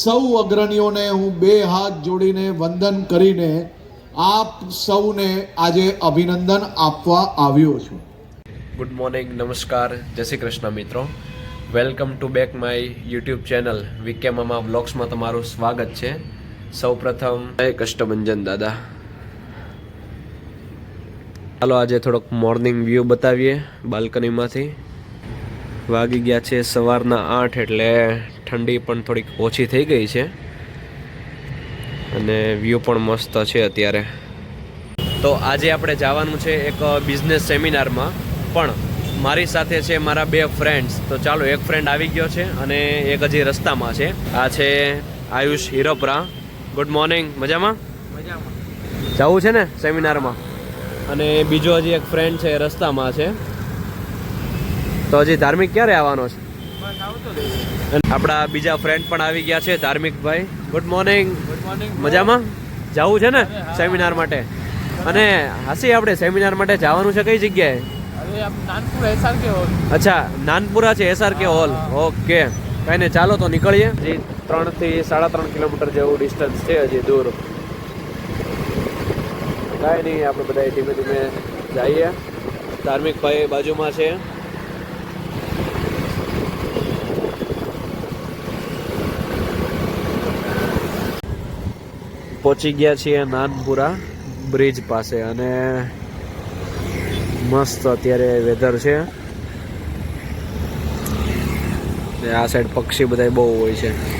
સૌ અગ્રણીઓને હું બે હાથ જોડીને વંદન કરીને આપ સૌને આજે અભિનંદન આપવા આવ્યો છું. ગુડ મોર્નિંગ નમસ્કાર, જય શ્રી કૃષ્ણ મિત્રો. Welcome to back my YouTube channel Vike મામા બ્લોગ્સમાં તમારું સ્વાગત છે. સૌ પ્રથમ કષ્ટભંજન દાદા. ચાલો આજે થોડોક મોર્નિંગ વ્યૂ બતાવીએ બાલ્કનીમાંથી વાગી ગયા છે સવારના આઠ એટલે ઠંડી પણ થોડીક ઓછી થઈ ગઈ છે. અને વ્યૂ પણ મસ્ત છે અત્યારે. તો આજે આપણે જવાનું છે એક બિઝનેસ સેમિનારમાં પણ મારી સાથે છે મારા બે ફ્રેન્ડ્સ તો ચાલો એક ફ્રેન્ડ આવી ગયો છે અને એક હજી રસ્તામાં છે. આ છે આયુષ હિરોપરા. ગુડ મોર્નિંગ મજામાં? જવું છે ને સેમિનારમાં અને બીજો હજી એક ફ્રેન્ડ છે રસ્તામાં છે. તો હજી ધાર્મિક ક્યારે આવવાનો છે? આપણા બીજા ફ્રેન્ડ પણ આવી ગયા છે ધાર્મિકભાઈ ગુડ મોર્નિંગ ગુડ મોર્નિંગ મજામાં? જવું છે ને સેમિનાર માટે? અને હાસી આપણે સેમિનાર માટે જવાનું છે કઈ જગ્યાએ? અચ્છા નાનપુરા છે એસઆરકે હોલ. ઓકે. કાંઈ ને ચાલો તો નીકળીએ. ત્રણથી સાડા ત્રણ કિલોમીટર જેવું ડિસ્ટન્સ છે હજી દૂર. કાંઈ નહીં આપણે બધા ધીમે ધીમે જઈએ. ધાર્મિકભાઈ બાજુમાં છે. પહોંચી ગયા છીએ નાનપુરા બ્રિજ પાસે અને મસ્ત અત્યારે વેધર છે. આ સાઈડ પક્ષી બધા બહુ હોય છે.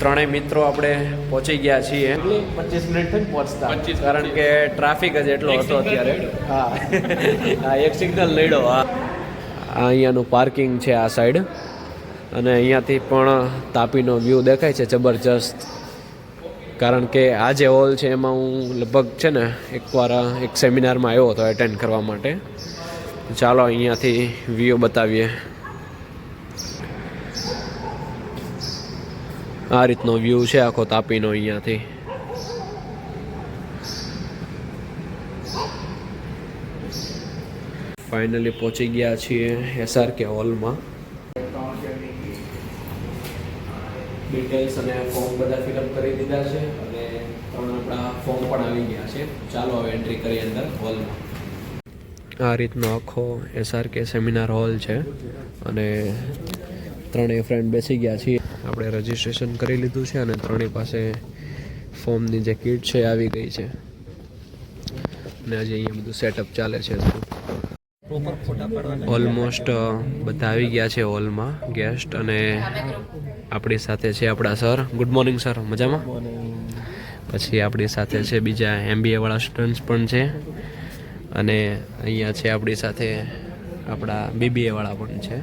ત્રણેય મિત્રો આપણે પહોંચી ગયા છીએ. પચીસ મિનિટ થઈ પહોંચતા. કારણ કે ટ્રાફિક જ એટલો હતો અત્યારે. હા. હા એક સિગ્નલ લડ્યો હા. આ અહીંયાનું પાર્કિંગ છે આ સાઈડ અને અહીંયાથી પણ તાપીનો વ્યૂ દેખાય છે જબરજસ્ત. કારણ કે આ જે હોલ છે એમાં હું લગભગ છે ને એકવાર એક સેમિનારમાં આવ્યો હતો એટેન્ડ કરવા માટે. ચાલો અહીંયાથી વ્યૂ બતાવીએ. આ રીતનો વ્યૂ છે આખો તાપીનો અહીંયાથી. ફાઇનલી પહોંચી ગયા છીએ એસઆરકે હોલમાં ડિટેલ્સ અને ફોર્મ બધા ફિલઅપ કરી દીધા છે અને ત્રણ આપણા ફોર્મ પણ આવી ગયા છે. ચાલો હવે એન્ટ્રી કરીએ અંદર હોલમાં આ રીતનો આખો એસઆર કે સેમિનાર હોલ છે. અને ત્રણેય ફ્રેન્ડ બેસી ગયા છીએ. આપણે રજીસ્ટ્રેશન કરી લીધું છે અને ત્રણેય પાસે ફોર્મની જે કીટ છે આવી ગઈ છે. અને હજી અહીંયા બધું સેટઅપ ચાલે છે. ઓલમોસ્ટ બધા આવી ગયા છે હોલમાં ગેસ્ટ અને આપણી સાથે છે આપણા સર ગુડ મોર્નિંગ સર મજામાં? પછી આપણી સાથે છે બીજા એમબીએ વાળા સ્ટુડન્ટ્સ પણ છે. અને અહીંયા છે આપણી સાથે આપણા બીબીએ વાળા પણ છે.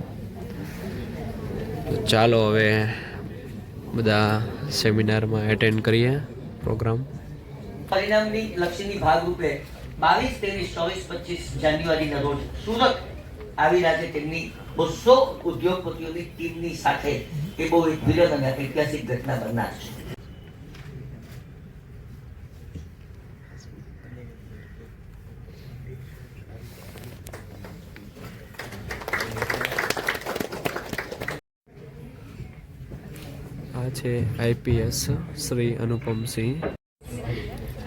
ચાલો હવે બધા સેમિનારમાં એટેન્ડ કરીએ પ્રોગ્રામ પરિણામની લક્ષ્યની ભાગરૂપે બાવીસ, ત્રેવીસ, ચોવીસ, પચીસ જાન્યુઆરીના રોજ સુરત આવી છે તેમની બસો ઉદ્યોગપતિઓની ટીમની સાથે એ બહુ એક વિરલ અને ઐતિહાસિક ઘટના બનનાર છે. આ છે IPS Shri Anupamsingh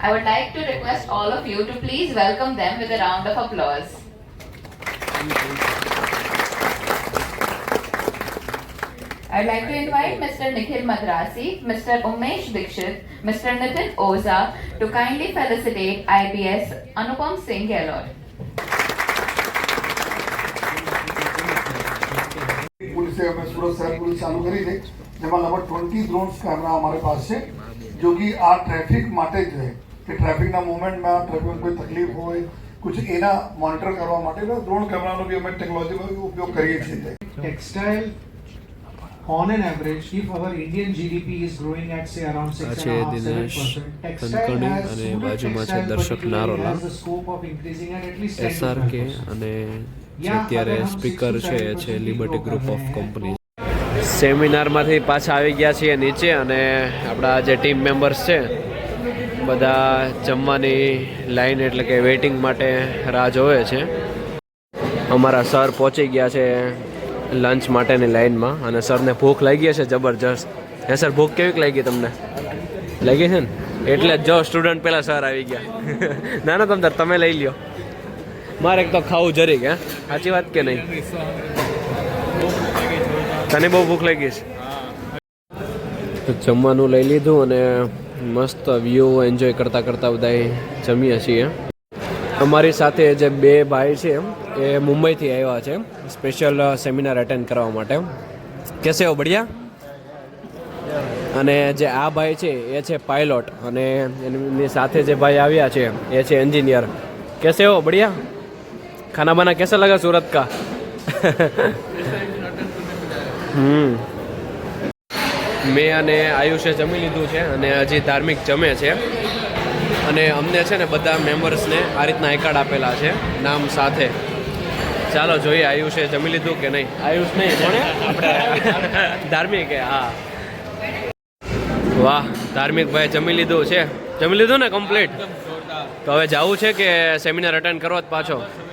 I would like to request all of you to please welcome them with a round of applause. I'd like to invite Mr. Nikhil Madrasi, Mr. Umesh Dikshit, Mr. Nitin Oza to kindly felicitate IBS Anupam Singh Gehlot. हमें सूरत शहर police चालू કરી છે જેમાં લગભગ twenty drones camera અમારી પાસે છે જો કે આ ટ્રાફિક માટે જ છે કે ટ્રાફિકના મુવમેન્ટમાં ટ્રાફિકમાં કોઈ તકલીફ હોય કુછ એના મોનિટર કરવા માટે ડ્રોન કેમેરાનો બી અમે ટેકનોલોજીનો ઉપયોગ કરીએ છીએ textile on an average if our indian gdp is growing at say around આ 6 છે દિનેશ કનકણી અને બાજુમાં છે દર્શક નારોલા એસઆરકે અને જે અત્યારે સ્પીકર છે એ છે લિબર્ટી ગ્રુપ ઓફ કંપની સેમિનારમાંથી પાછા આવી ગયા છીએ નીચે અને આપણા જે ટીમ મેમ્બર્સ છે, બધા જમવાની લાઈન એટલે કે વેઇટિંગ માટે રાહ જોવે છે. અમારા સર પહોંચી ગયા છે લંચ માટેની લાઈનમાં અને સરને ભૂખ લાગી છે જબરજસ્ત. હે સર ભૂખ કેવી લાગી તમને? લાગી છે ને? એટલે જ સ્ટુડન્ટ પહેલાં સર આવી ગયા. ના ના, તમ તમે લઈ લ્યો. મારે એક તો ખાવું જરીક, હે? સાચી વાત કે નહીં? તને બહુ ભૂખ લાગી છે જમવાનું લઈ લીધું અને મસ્ત વ્યૂ એન્જોય કરતાં કરતાં બધા જમીએ છીએ. અમારી સાથે જે બે ભાઈ છે, એ મુંબઈથી આવ્યા છે સ્પેશિયલ સેમિનાર અટેન્ડ કરવા માટે. કેસે હો બઢિયા? અને જે આ ભાઈ છે, એ છે પાયલોટ અને એમની સાથે જે ભાઈ આવ્યા છે, એ છે એન્જિનિયર કેસે હો બઢિયા? ખાના બાના કેસા લગા સુરત કા? મેં અને આયુષે જમી લીધું છે અને હજી ધાર્મિક જમે છે. અને અમને છે ને બધા મેમ્બર્સને આ રીતના આઈ આપેલા છે, નામ સાથે. ચાલો જોઈએ આયુષે જમી લીધું કે નહીં? આયુષ નહીં, કોણે? આપણે ધાર્મિક, હા. વાહ, ધાર્મિક ભાઈ જમી લીધું છે. જમી લીધું ને કમ્પ્લીટ તો હવે જવું છે કે સેમિનાર અટેન્ડ કરવો જ પાછો?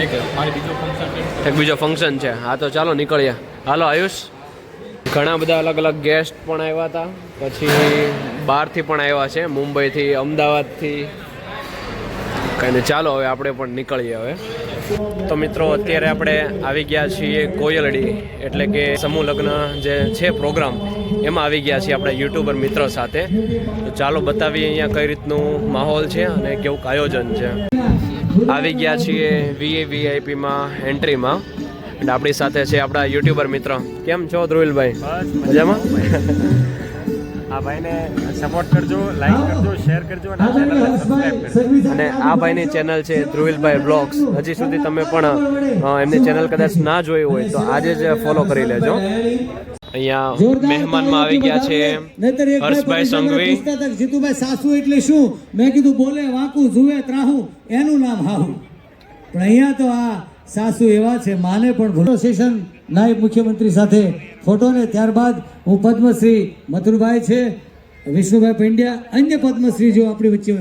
એક બીજો ફંક્શન છે. હા, તો ચાલો નીકળીએ. હાલો, આયુષ. ઘણા બધા અલગ અલગ ગેસ્ટ પણ આવ્યા હતા. પછી બહારથી પણ આવ્યા છે. મુંબઈથી, અમદાવાદથી. કંઈ ચાલો હવે આપણે પણ નીકળીએ હવે. તો મિત્રો, અત્યારે આપણે આવી ગયા છીએ કોયલડી, એટલે કે સમૂહ લગ્ન જે છે પ્રોગ્રામ એમાં આવી ગયા છીએ આપણા યુટ્યુબર મિત્રો સાથે. તો ચાલો બતાવીએ અહીંયા કઈ રીતનું માહોલ છે અને કેવું આયોજન છે. આવી ગયા છીએ વીએ વીઆઈપીમાં એન્ટ્રીમાં અને આપણી સાથે છે આપણા યુટ્યુબર મિત્ર. કેમ છો ધ્રુવિલભાઈ? મજામાં? આ ભાઈને સપોર્ટ કરજો લાઈક કરજો શેર કરજો અને આ ચેનલને સબસ્ક્રાઇબ કરજો. અને આ ભાઈની ચેનલ છે ધ્રુવિલભાઈ બ્લોગ્સ. હજી સુધી તમે પણ એમની ચેનલ કદાચ ના જોઈ હોય તો આજે જ ફોલો કરી લેજો. અહીંયા મહેમાનમાં આવી ગયા છે હર્ષભાઈ સંઘવી. જીતુભાઈ સાસુ એટલે શું? મેં કીધું બોલે વાંકું જુએ ત્રાહું. એનું નામ હાહુ. પણ અહીંયા તો આ સાસુ એવા છે માને પણ ભૂલો. સેશન નાયબ મુખ્યમંત્રી સાથે ફોટો ને ત્યારબાદ હું પદ્મશ્રી મથુરભાઈ છે વિષ્ણુભાઈ પંડ્યા અન્ય પદ્મશ્રી જો આપણી વચ્ચે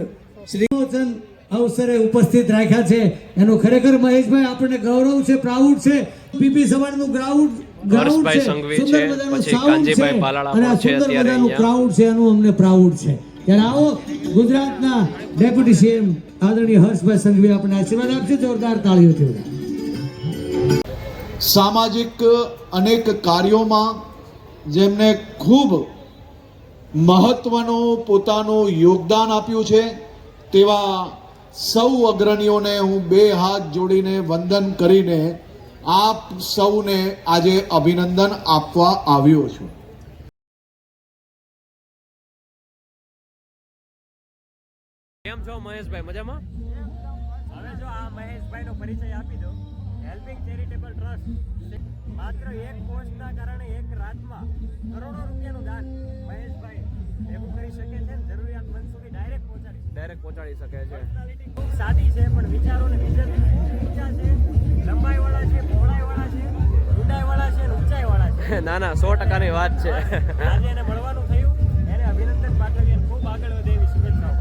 શ્રીમોચન અવસરે ઉપસ્થિત રાખ્યા છે એનો ખરેખર મહેશભાઈ આપણને ગૌરવ છે પ્રાઉડ છે. પીપી સવારનું ગ્રાઉન્ડ ગ્રાઉન્ડ છે સુંદર મજાનું સાઉન્ડ છે. અને આ સુંદર મજાનું ક્રાઉડ છે એનું અમને પ્રાઉડ છે. ત્યારે આવો ગુજરાતના ડેપ્યુટી સીએમ આદરણીય હર્ષભાઈ સંઘવી આપણને આશીર્વાદ આપશે જોરદાર તાળીઓથી બધા. સામાજિક અનેક કાર્યોમાં જેમને ખૂબ મહત્વનું પોતાનું યોગદાન આપ્યું છે તેવા સૌ અગ્રણીઓને હું બે હાથ જોડીને વંદન કરીને આપ સૌને આજે અભિનંદન આપવા આવ્યો છું. કેમ છો મહેશભાઈ? મજામાં? હવે જો આ મહેશભાઈનો પરિચય આપી દો હેલ્પિંગ ચેરિટેબલ ટ્રસ્ટ માત્ર એક પોસ્ટના કારણે એક રાતમાં કરોડો રૂપિયાનું દાન મહેશભાઈ એવું કરી શકે છે જરૂરિયાતમંદ સુધી ડાયરેક્ટ પહોંચાડી શકે. ડાયરેક્ટ પહોંચાડી શકે છે. ખૂબ સાદી છે પણ વિચારો ને વિઝન ઊંચા છે. લંબાઈવાળા છે પહોળાઈવાળા છે ઊંડાઈવાળા છે ઊંચાઈવાળા છે. ના ના સો ટકાની વાત છે. આજે એને મળવાનું થયું. એને અભિનંદન પાઠવીએ ખૂબ આગળ વધે એવી શુભેચ્છાઓ.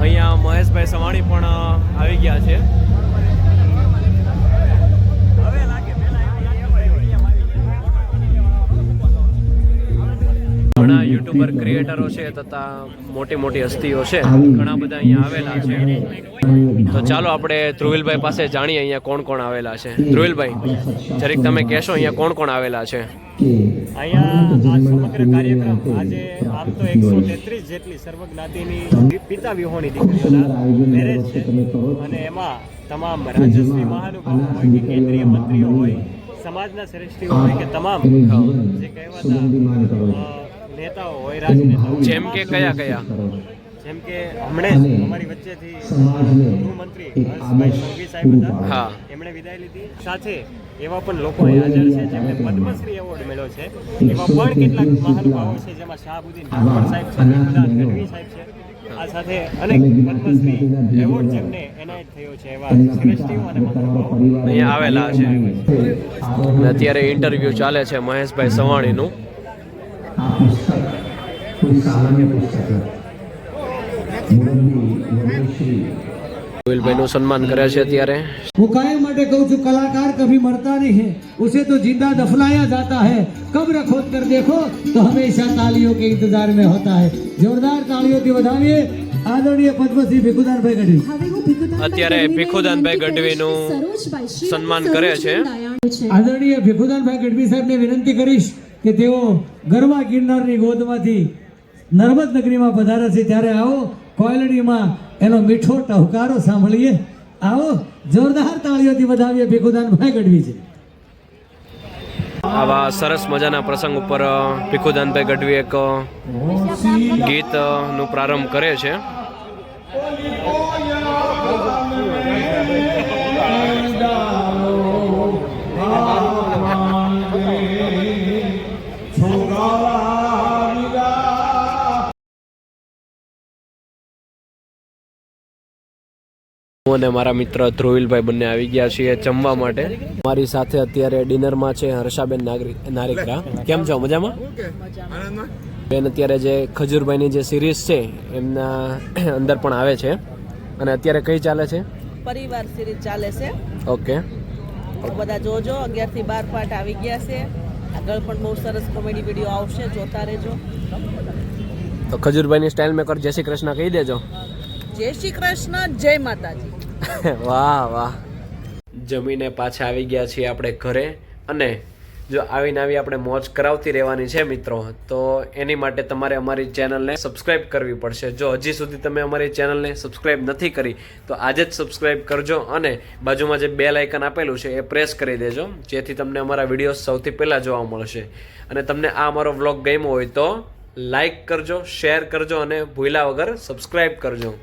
અહીંયા મહેશભાઈ સવાણી પણ આવી ગયા છે. યુટ્યુબર ક્રિએટરો છે તથા મોટી મોટી હસ્તીઓ છે. ઘણા બધા અહીંયા આવેલા છે. તો ચાલો આપણે ધ્રુવિલભાઈ પાસે જાણીએ અહીંયા કોણ કોણ આવેલા છે. ધ્રુવિલભાઈ જરીક તમે કહેશો અહીંયા કોણ કોણ આવેલા છે? અહીંયા સમગ્ર કાર્યક્રમ આજે આમ તો એકસો તેત્રીસ જેટલી સર્વજ્ઞાતિની પિતા વિહોણી દીકરીઓના મેરેજ છે. અને એમાં તમામ રાજશ્રી મહાનુભાવો હોય કે કેન્દ્રીય મંત્રીઓ હોય સમાજના શ્રેષ્ઠીઓ હોય કે તમામ જે કહેવાતા નેતાઓ હોય રાજનેતાઓ જેમ કે કયા કયા? જેમ કે હમણે અમારી વચ્ચેથી ગૃહમંત્રી હર્ષભાઈ સંઘવી સાહેબ હતા. હા. એમણે વિદાય લીધી. સાથે એવા પણ લોકો હાજર છે જેમને પદ્મશ્રી એવોર્ડ મળ્યો છે. એવા પણ કેટલાક મહાનુભાવો છે જેમાં શાહબુદ્દીન ઠાકોર સાહેબ છે ગઢવી સાહેબ છે. આ સાથે અનેક પદ્મશ્રી એવોર્ડ જેમને એનાયત થયો છે એવા શ્રેષ્ઠીઓ અને મહાનુભાવો. અહીંયા આવેલા છે. અત્યારે ઇન્ટરવ્યૂ ચાલે છે મહેશભાઈ સવાણીનું. રોહિલભાઈનું સન્માન કરે છે અત્યારે હું કાયમ માટે कहूँ છું कलाकार कभी मरता नहीं है उसे तो जिंदा दफनाया जाता है कब्र खोद कर देखो तो हमेशा तालियों के इंतजार में होता है जोरदार तालियों વધાવીએ આદરણીય પદ્મશ્રી ભીખુદાનભાઈ ગઢવી અત્યારે ભીખુદાનભાઈ ગઢવીનું સન્માન કરે છે આદરણીય ભીખુદાનભાઈ ગઢવી સાહેબને વિનંતી કરીશ કે તેઓ ગરવા ગિરનારની ગોદમાંથી નર્મદ નગરીમાં પધારે છે ત્યારે આવો કોયલડીમાં એનો મીઠો ટહુકારો સાંભળીએ. આવો જોરદાર તાળીઓથી વધાવીએ ભીખુદાનભાઈ ગઢવી છે. આવા સરસ મજાના પ્રસંગ ઉપર ભીખુદાનભાઈ ગઢવી એક અ, ગીતનું પ્રારંભ કરે છે. હું અને મારા મિત્ર ધ્રુવિલભાઈ બંને આવી ગયા છીએ જમવા માટે. મારી સાથે અત્યારે ડિનરમાં છે હર્ષાબેન નારિકરા. કેમ છો? મજામાં? બેન અત્યારે જે ખજૂરભાઈની જે સિરીઝ છે એમના અંદર પણ આવે છે. અને અત્યારે કઈ ચાલે છે? પરિવાર સિરીઝ ચાલે છે. ઓકે. બધા જોજો અગિયારથી બાર પાર્ટ આવી ગયા છે. આગળ પણ બહુ સરસ કોમેડી વીડિયો આવશે જોતા રહેજો. તો ખજૂરભાઈની સ્ટાઇલ મેકર જય શ્રી કૃષ્ણ કહી દેજો. જય શ્રી કૃષ્ણ, જય માતાજી. વાહ વાહ. જમીને પાછા આવી ગયા છીએ આપણે ઘરે અને જો આવીને આવી આપણે મોજ કરાવતી રહેવાની છે મિત્રો, તો એની માટે તમારે અમારી ચેનલને સબસ્ક્રાઇબ કરવી પડશે. જો હજી સુધી તમે અમારી ચેનલને સબસ્ક્રાઇબ નથી કરી, તો આજે જ સબસ્ક્રાઇબ કરજો અને બાજુમાં જે બેલ આઇકન આપેલું છે એ પ્રેસ કરી દેજો, જેથી તમને અમારા વીડિયો સૌથી પહેલાં જોવા મળશે. અને તમને આ અમારો વ્લોગ ગમ્યો હોય તો લાઇક કરજો શેર કરજો અને ભૂલા વગર સબસ્ક્રાઇબ કરજો.